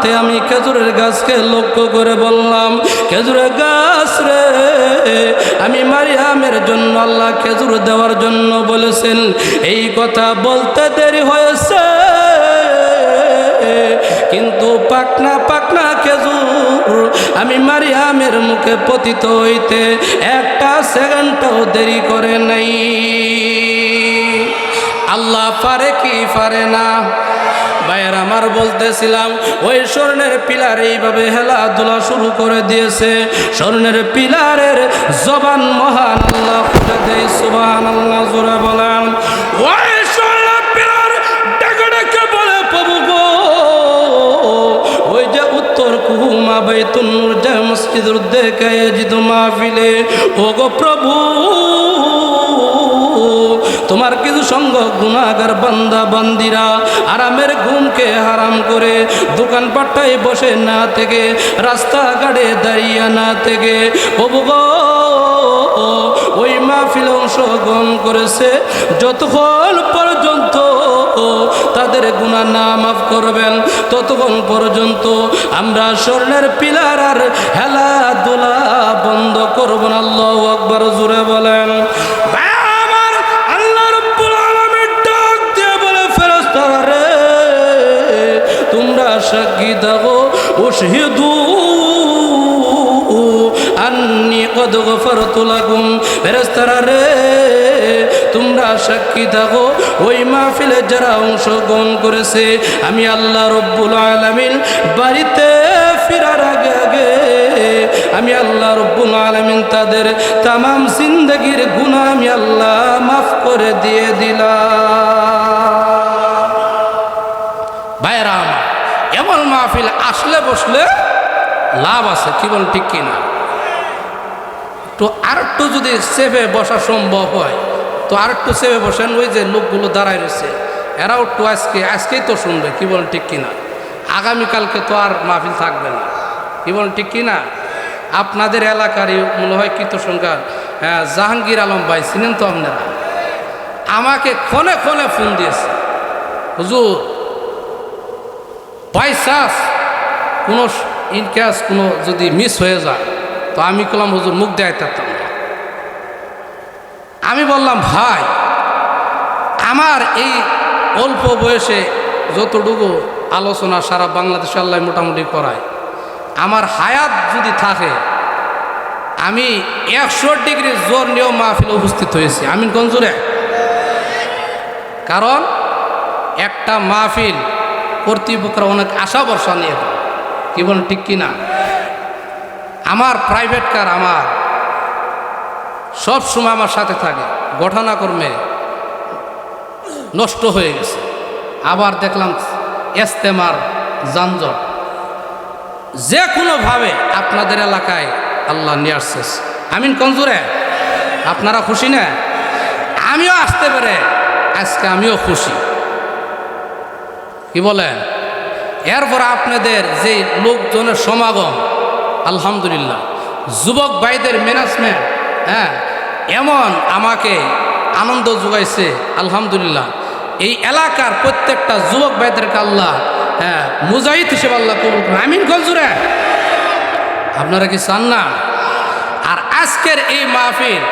হাতে আমি খেজুরের গাছকে লক্ষ্য করে বললাম, খেজুরের গাছ রে, আমি মারিয়ামের জন্য আল্লাহ খেজুর দেওয়ার জন্য বলেছেন, এই কথা বলতে দেরি হয়েছে। কিন্তু পাকনা পাকনা খেজুর আমি মারিয়ামের মুখে পতিত হইতে একটা সেকেন্ডও দেরি করে নাই। আল্লাহ পারে কি পারে না? ভাইয়ের আমার বলতেছিলাম, ওই স্বর্ণের পিলার এইভাবে হেলাধুলা শুরু করে দিয়েছে। স্বর্ণের পিলারের জবান মহান আল্লাহ খুলে দেয় সুবান আল্লাহ জোরে বলেন। ওই স্বর্ণের পিলার ডেকে ডেকে বলে, প্রভু গো, ওই যে উত্তর যে প্রভু তোমার সঙ্গ গুণাগার বান্দা, বান্দিরা আরামের ঘুমকে হারাম করে দোকানপাট্টায় বসে না থেকে, রাস্তাঘাটে দাঁড়িয়ে না থেকে। প্রভু ওই মাহফিল অংশগ্রহণ করেছে। যতক্ষণ পর্যন্ত তাদের গুণা না মাফ করবেন, ততক্ষণ পর্যন্ত আমরা স্বর্ণের পিলার আর হেলা হেলাধুলা বন্ধ রে, তোমরা সাক্ষী থাকো। ওই মাহফিলে যারা অংশগ্রহণ করেছে, আমি আল্লাহ রব্বুল আলামিন বাড়িতে ফিরার আগে আগে, আমি আল্লাহ রব্বুল আলামিন তাদের তামাম জিন্দগির গুনাহ আমি আল্লাহ মাফ করে দিয়ে দিলাম। ভাইরা আমার, এমন মাহফিল আসলে বসলে লাভ আছে, কি বল ঠিক কিনা? তো আর একটু যদি সেভে বসা সম্ভব হয়, তো আর একটু সেভে বসেন, ওই যে লোকগুলো দাঁড়ায় রয়েছে। এরাও একটু আজকে, আজকেই তো শুনবে, কি বলেন, ঠিক কিনা? আগামীকালকে তো আর মাহফিল থাকবে না। কি বলেন, ঠিক কিনা? আপনাদের এলাকারই মনে হয় কীর্ত সংখ্যা হ্যাঁ জাহাঙ্গীর আলম ভাই, চিনেন তো আপনারা? আমাকে ক্ষণে ক্ষণে ফোন দিয়েছে। হুজুর বাই চান্স কোনো ইনকেস কোনো যদি মিস হয়ে যায় তো আমি কলাম হুজুর, মুখ দেয় থাকতাম আমি বললাম, ভাই, আমার এই অল্প বয়সে যতটুকু আলোচনা সারা বাংলাদেশ আল্লাহ মোটামুটি করায়, আমার হায়াত যদি থাকে, আমি একশো ডিগ্রি জোর নিয়েও মাহফিলে উপস্থিত হয়েছি। আমি গঞ্জুরে কারণ একটা মাহফিল কর্তৃপক্ষরা অনেক আশা ভরসা নিয়ে। কি বলেন, ঠিক কি না আমার প্রাইভেট কার আমার। সব সময় আমার সাথে থাকে। ঘটনাক্রমে নষ্ট হয়ে গেছে। আবার দেখলাম এস্তেমার যানজট। যে কোনোভাবে আপনাদের এলাকায় আল্লাহ নিয়ে আসছে। আমিন কঞ্জুরে আপনারা খুশি না? আমিও আসতে পারে। আজকে আমিও খুশি। কি বলেন? এরপর আপনাদের যে লোকজনের সমাগম আলহামদুলিল্লাহ। যুবক ভাইদের ম্যানেজমেন্ট হ্যাঁ এমন আমাকে আনন্দ যোগাইছে, আলহামদুলিল্লাহ। এই এলাকার প্রত্যেকটা যুবক ভাইদেরকে আল্লাহ হ্যাঁ মুজাহিদ হিসেবে আল্লাহ কবুল করেন। আমিন গঞ্জুরে আপনারা কি চান না? আর আজকের এই মাহফিল,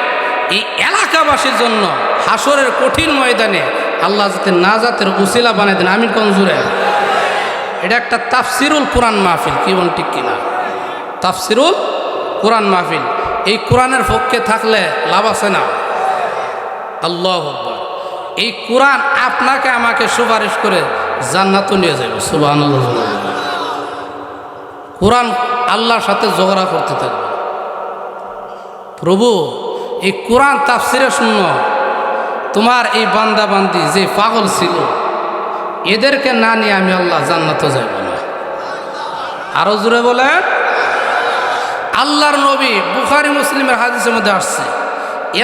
এই এলাকাবাসীর জন্য হাসরের কঠিন ময়দানে আল্লাহ যাতে না জাতের উসিলা বানাই দেন। আমিন কঞ্জুরে এটা একটা তাফসিরুল কোরআন মাহফিল, কি বল ঠিক কিনা? তাফসিরুল কোরআন মাহফিল। এই কোরআনের পক্ষে থাকলে লাভ আছে না? আল্লাহ। এই কোরআন আপনাকে আমাকে সুপারিশ করে জান্নাতও নিয়ে যাবে সুবাহ কোরআন আল্লাহর সাথে ঝগড়া করতে থাকবে। প্রভু, এই কোরআন তাফসিরে শূন্য। তোমার এই বান্দা বান্দি যে পাগল ছিল, এদেরকে না নিয়ে আমি আল্লাহ জান্নাতে যাব না। আরও জোরে বলেন। আল্লাহর নবী বুখারি মুসলিমের হাদিসের মধ্যে আসছে।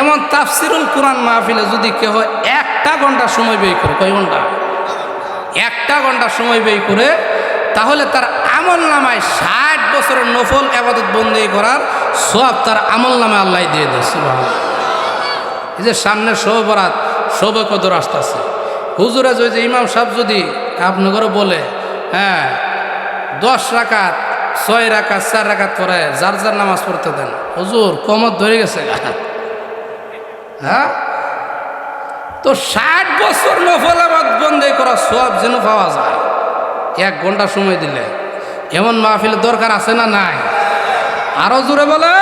এমন তাফসিরুল কোরআন মাহফিলে যদি কেউ একটা ঘণ্টা সময় ব্যয় করে, কয় ঘণ্টা? একটা ঘণ্টা সময় ব্যয় করে, তাহলে তার আমল নামায় ষাট বছরের নফল আবাদত বন্দি করার সব তার আমল নামায় আল্লাহ দিয়ে দেয়, সুবহানাল্লাহ। এই যে সামনে শোভ বরাত শোভে কদর আসতেছে। হুজুরা যদি ইমাম সাহেব যদি আপনাদের বলে হ্যাঁ দশ রাকাত ছয় রাকাত, চার রাকাত পরে যার যার নামাজ পড়তে দেন। হুজুর, কমর ধরে গেছে হ্যাঁ? তো ষাট বছর নফল আবাদ বন্ধে করা সব যেন পাওয়া যায়। এক ঘণ্টা সময় দিলে। এমন মাহফিলের দরকার আছে না নাই? আরও জোরে বলে।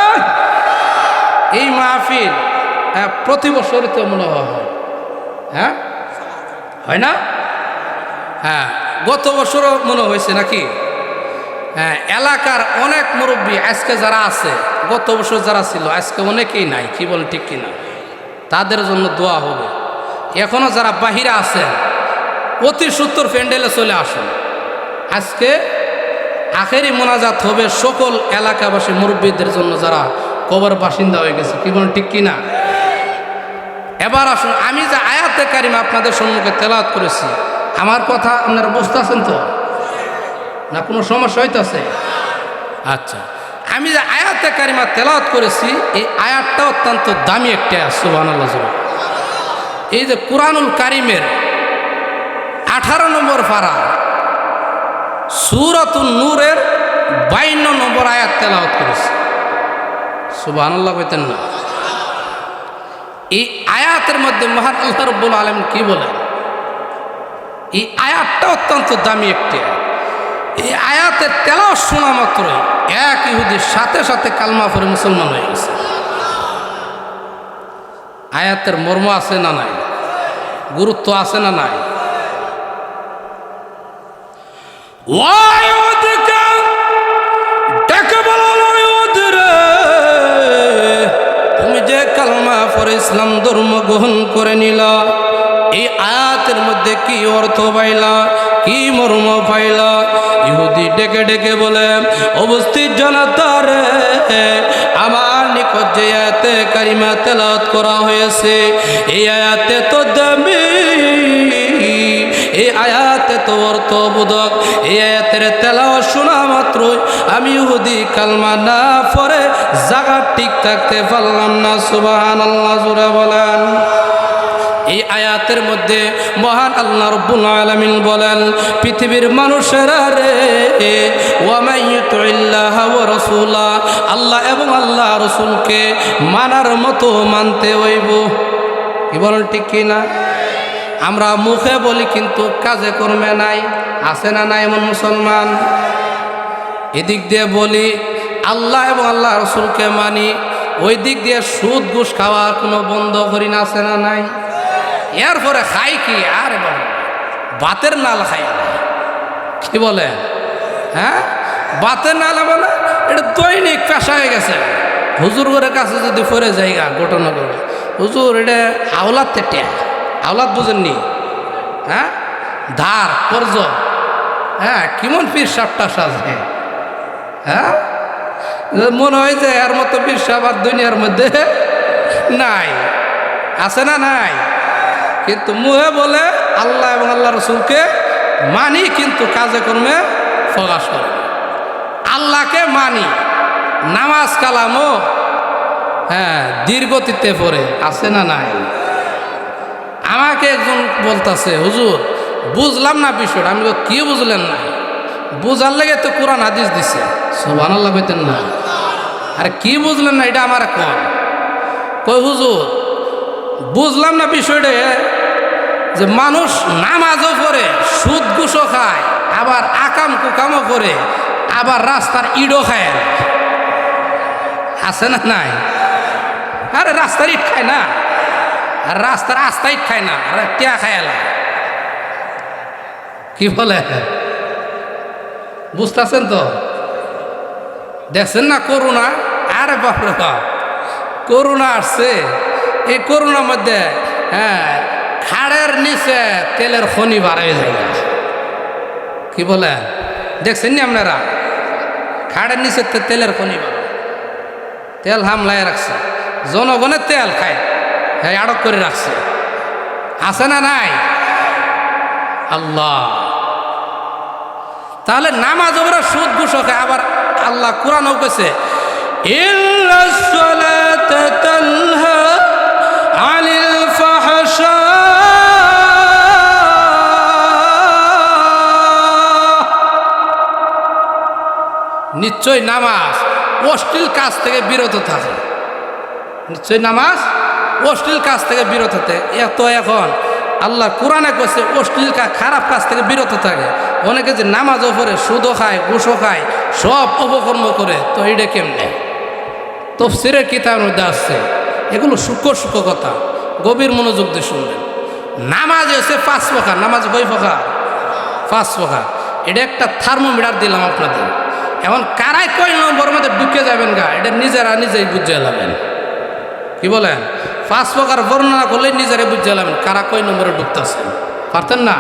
এই মাহফিল প্রতি বছরই তো মনে হয়। হয়। হ্যাঁ না? হ্যাঁ গত বছরও মনে হয়েছে নাকি? এলাকার অনেক মুরব্বী আজকে যারা আছে, গত বছর যারা ছিল, আজকে অনেকেই নাই, কি বল ঠিক কিনা? তাদের জন্য দোয়া হবে। এখনও যারা বাহিরে আছেন, অতি সত্তর প্যান্ডেলে চলে আসুন। আজকে আখেরি মোনাজাত হবে সকল এলাকাবাসী মুরব্বীদের জন্য যারা কবর বাসিন্দা হয়ে গেছে, কি বলেন ঠিক কিনা? এবার আসুন, আমি যে আয়াতে কারিমা আপনাদের সম্মুখে তেলাওয়াত করেছি, আমার কথা আপনারা বুঝতে আছেন তো? না, কোনো সমস্যা হইতেছে? আচ্ছা আমি যে আয়াতে কারিমা তেলাওয়াত করেছি, এই আয়াতটা অত্যন্ত দামি একটা সুবাহ এই যে কোরআনুল কারিমের আঠারো নম্বর পারা সুরতুল নূরের বাইন্ন নম্বর আয়াত তেলাওয়াত করেছি। সুবাহ কইতেন না। এই আয়াতের মধ্যে মহান আল্লাহ রব্বুল আলম কি বলেন? এই আয়াতটা অত্যন্ত দামি একটি আয়াত। এই আয়াতের তেলাও শোনা মাত্রই এক ইহুদির সাথে সাথে কালমা পরে মুসলমান হয়ে গেছে। আয়াতের মর্ম আছে না নাই? গুরুত্ব আছে না নাই? তুমি যে কালমা পরে ইসলাম ধর্ম গ্রহণ করে নিল, এই আয়াতের মধ্যে কি অর্থ পাইলা, কি মর্ম পাইলা? ইহুদি ডেকে ডেকে বলে, অবস্থিত জনতা রে আমার নিকট যে আয়াতে কারিমা তেলাওয়াত করা হয়েছে, এই আয়াতে তো দামি, এই আয়াতে তো অর্থবোধক, এই আয়াতের তেলাও শোনা মাত্রই আমি ইহুদি কালমা না পরে জায়গা ঠিক থাকতে পারলাম না। সুবাহান আল্লাহ জুড়ে বলেন। এই আয়াতের মধ্যে মহান আল্লাহ রব্বুল আলামিন বলেন, পৃথিবীর মানুষেরা রে রাসূলা, আল্লাহ এবং আল্লাহ রসুলকে মানার মতো মানতে হইব। কি বলেন, ঠিক কি না? আমরা মুখে বলি, কিন্তু কাজে কর্মে নাই, আছে না নাই এমন মুসলমান? এদিক দিয়ে বলি, আল্লাহ এবং আল্লাহ রসুলকে মানি ওই দিক দিয়ে সুদ, ঘুষ খাওয়া কোনো বন্ধ করি না, আছে না নাই? এরপরে খাই কি? আর বাবা, বাতের নাল খাই। কি বলে? হ্যাঁ? বাতের নাল মানে এটা দৈনিক পেশা হয়ে গেছে। হুজুর ঘরের কাছে যদি ফরে জায়গা ঘটনা করে হুজুর, এটা আওলাদ তেটিয়া আওলাদ বুঝেননি? হ্যাঁ? ধার, কর্জ। হ্যাঁ? কেমন পীর সাপটা সাজে হ্যাঁ? মনে হয় যে এর মতো পীর সাপ আর দুনিয়ার মধ্যে নাই। আছে না নাই? কিন্তু মুহে বলে আল্লাহ এবং আল্লাহ রসুলকে মানি কিন্তু কাজে কর্মে প্রকাশ করে আল্লাহকে মানি নামাজ কালামও হ্যাঁ দীর্ঘতিতে পড়ে আছে না নাই? আমাকে একজন বলতাছে হুজুর বুঝলাম না বিষয়টা। আমি বলি, কি বুঝলেন না? বুঝার লেগে তো কোরআন হাদিস দিছে। সোবান আল্লাহ কইতেন না। আর কি বুঝলেন না এটা আমার কম কই হুজুর বুঝলাম না বিষয়টা যে মানুষ নামাজও করে সুদ ঘুষও খায়, আবার আকাম কুকামও করে, আবার রাস্তার ইডও খায়। আছে না নাই? আরে রাস্তার ইট খায় না। আর রাস্তার আস্তা ইট খায় না, আর টিয়া খায় এলা কি বলে? বুঝতেছেন তো? দেখছেন না করোনা আরে বাপরে বাপ করোনা আসছে। এই করোনার মধ্যে হ্যাঁ খাড়ের নিচে তেলের খনি বাড়াই যায় কি বলে? দেখছেন না আপনারা? খাড়ের নিচে তেলের খনি তেল হামলায় রাখছে। জনগণের তেল খায় হ্যাঁ আটক করে রাখছে। আছে না নাই? আল্লাহ। তাহলে নামাজ ওরা সুদ ঘুষকে আবার আল্লাহ কোরআনও কেছে নিশ্চয় নামাজ অশ্লীল কাজ থেকে বিরত থাকে। নিশ্চয় নামাজ অশ্লীল কাজ থেকে বিরত থাকে। এত এখন আল্লাহ কোরআনে করছে অশ্লীল খারাপ কাজ থেকে বিরত থাকে। অনেকে যে নামাজও পড়ে, সুদও খায়, ঘুষও খায়, সব অপকর্ম করে। তো এইটা কেমনে? তফসিরের কিতাবের মধ্যে আসছে এগুলো সূক্ষ্ম সূক্ষ্ম কথা। গভীর মনোযোগ দিয়ে শুনবেন। নামাজ হচ্ছে পাঁচ প্রকার। নামাজ কয় প্রকার? পাঁচ প্রকার। এটা একটা থার্মোমিটার দিলাম আপনাদের। এখন কারাই কয় নম্বর মধ্যে ঢুকে যাবেন গা? এটা নিজেরা নিজেই বুঝে যাবেন কি বলেন? পাঁচ প্রকার বর্ণনা করলে নিজেরাই বুঝে যাবেন কারা কয় নম্বরে ঢুকতেছেন। পারতেন না?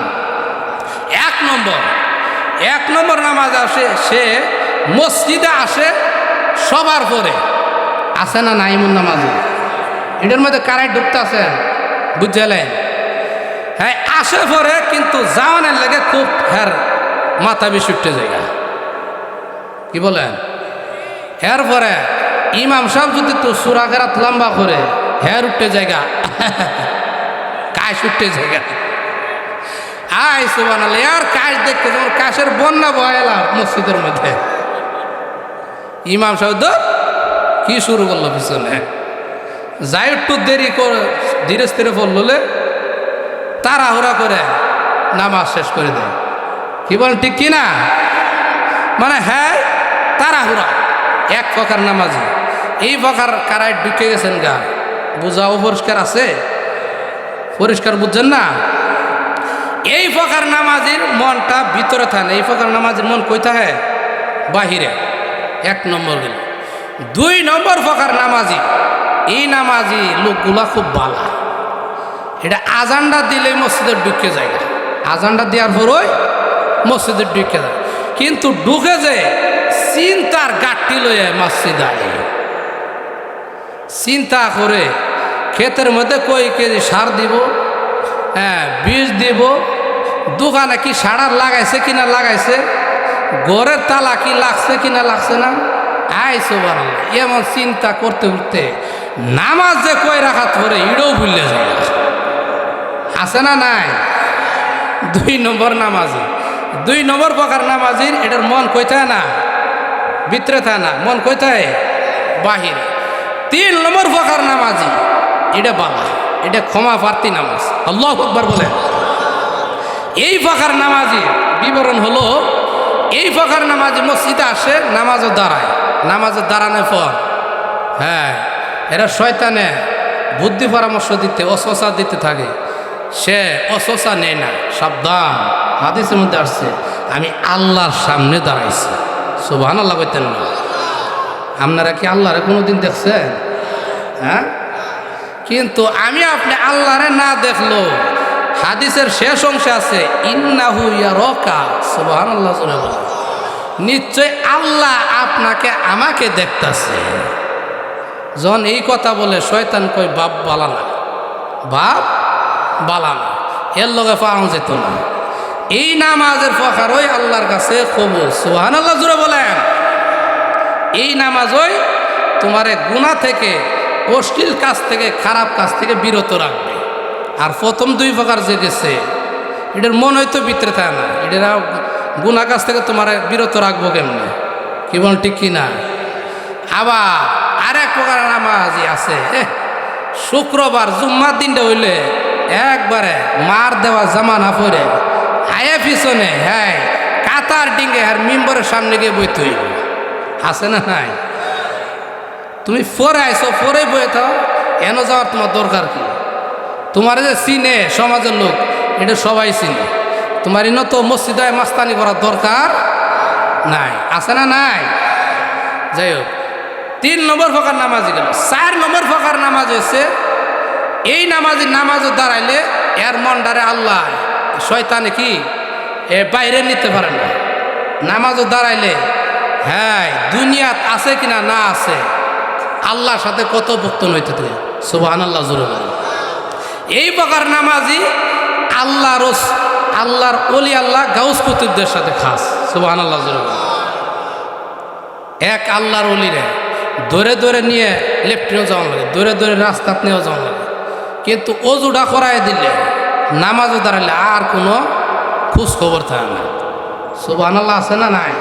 এক নম্বর। এক নম্বর নামাজ আসে, সে মসজিদে আসে সবার পরে। আসে না নাইমুন নামাজ? এটার মধ্যে কারাই ঢুকতেছেন? বুঝলেন হ্যাঁ আসে পরে কিন্তু জাওয়ানের লেগে খুব হ্যার মাথা বেশি উঠতে জায়গা। কি বলেন? এরপরে ইমাম সাহেব যদি তো সুরাঘারাত লম্বা করে, হের উঠতে জায়গা। কাশ উঠতে জায়গা। আয় সুবান আর কাশ দেখতে যেমন কাশের বন্যা বয়ালাম মসজিদের মধ্যে। ইমাম সাহেব কি শুরু করল পিছনে? যাই একটু দেরি করে ধীরে স্থিরে পড়লে তাড়াহুড়া করে নামাজ শেষ করে দেয়। কি বলেন, ঠিক কি না মানে হ্যাঁ তাড়াহুড়া। এক প্রকার নামাজি। এই প্রকার কারায় ঢুকে গেছেন গা। বোঝাও পরিষ্কার আছে? পরিষ্কার বুঝছেন না? এই প্রকার নামাজির মনটা ভিতরে থাকে এই প্রকার নামাজির মন কই থাকে? বাহিরে। এক নম্বর গেল দুই নম্বর প্রকার নামাজি। এই নামাজি লোকগুলা খুব বালা। এটা আজানটা দিলে মসজিদের ঢুকে যায় না। আজানটা দেওয়ার পরই মসজিদের ঢুকে যায়। কিন্তু ঢুকে যে চিন্তার গাঠটি লয়ে মসজিদ আয় চিন্তা করে ক্ষেতের মধ্যে কই কেজি সার দিব হ্যাঁ বীজ দিব, দোকানে কি সাড়ার লাগাইছে কিনা লাগাইছে, ঘরের তালা কি লাগছে কিনা লাগছে না? আইসো বানাল এমন চিন্তা করতে করতে নামাজ যে কই রাখা ধরে ইড়ও ভুললে যায়। আছে না নাই? দুই নম্বর নামাজি। দুই নম্বর প্রকার নামাজির, এটার মন কইতায় না? ভিতরে থাকে না। মন কইতায় বাহিরে। তিন নম্বর প্রকার নামাজি, এটা বালা, এটা ক্ষমা প্রার্থী নামাজ। আল্লাহ একবার বলে এই প্রকার নামাজি, বিবরণ হলো, এই প্রকার নামাজি মসজিদে আসে, নামাজও দাঁড়ায়। নামাজের দাঁড়ানোর পর হ্যাঁ এরা শয়তানে বুদ্ধি পরামর্শ দিতে অশোষা দিতে থাকে। সে অশোষা নেয় না, সাবধান। হাদিসের মধ্যে আসছে, আমি আল্লাহর সামনে দাঁড়াইছি। সুবাহান আল্লাহ কইতেন না। আপনারা কি আল্লাহরে কোনোদিন দেখছেন? হ্যাঁ? কিন্তু আমি আপনি আল্লাহরে না দেখল, হাদিসের শেষ অংশে আছে, ইন্নাহু ইয়া রকা আল্লাহ বলে নিশ্চয় আল্লাহ আপনাকে আমাকে দেখতাছে। যখন এই কথা বলে, শয়তান কই বাপ বালানা বাপ বালা না। এর লগে পাওয়া যেত না। এই নামাজের ফখার ওই আল্লাহর কাছে কবুল। সুহান আল্লাহ জুড়ে বলেন। এই নামাজ ওই তোমারে গুণা থেকে, অশ্লীল কাজ থেকে, খারাপ কাজ থেকে বিরত রাখবে। আর প্রথম দুই প্রকার যে গেছে, এটার মন হয়তো ভিতরে থাকে না। এটা গুণা কাজ থেকে তোমার বিরত রাখব কেমনে? কি বল ঠিক কি না? আবার আরেক প্রকার নামাজি আছে শুক্রবার, জুম্মার দিনটা হইলে একবারে মার দেওয়া জামানা পরে আয়া পিছনে হ্যাঁ কাতার ডিঙ্গে আর মিম্বরের সামনে গিয়ে বইতে হইব। আছে না নাই? তুমি ফরে আইসো ফরে বয়ে থাও, এন যাওয়ার তোমার দরকার কি? তোমার যে চিনে সমাজের লোক, এটা সবাই চিনে। তোমার ইনো তো মসজিদায় মাস্তানি করার দরকার নাই। আছে না নাই? যাই হোক, তিন নম্বর ফকার নামাজ গেল। চার নম্বর ফকার নামাজ হয়েছে এই নামাজি নামাজও দাঁড়াইলে এর মনটারে আল্লাহ। শয়তানে কি? এ বাইরে নিতে পারে না। নামাজও দাঁড়াইলে হ্যাঁ দুনিয়াত আছে কিনা না আছে, আল্লাহর সাথে কত ভক্তন হইতে থাকে। সুবাহ আল্লাহ জোরে এই প্রকার নামাজি আল্লাহ রস, আল্লাহর অলি আল্লাহ গাউস কুতুবদের সাথে খাস। সুবাহ আল্লাহ জোরে এক আল্লাহর অলিরে ধরে ধরে নিয়ে লেফটিনেও যাওয়া লাগে, ধরে ধরে রাস্তাত নিয়েও যাওয়া লাগে। কিন্তু অজুডা করাই দিলে নামাজও দাঁড়ালে আর কোনো খোঁজ খবর থাকে না। সুবাহ আছে না নাই?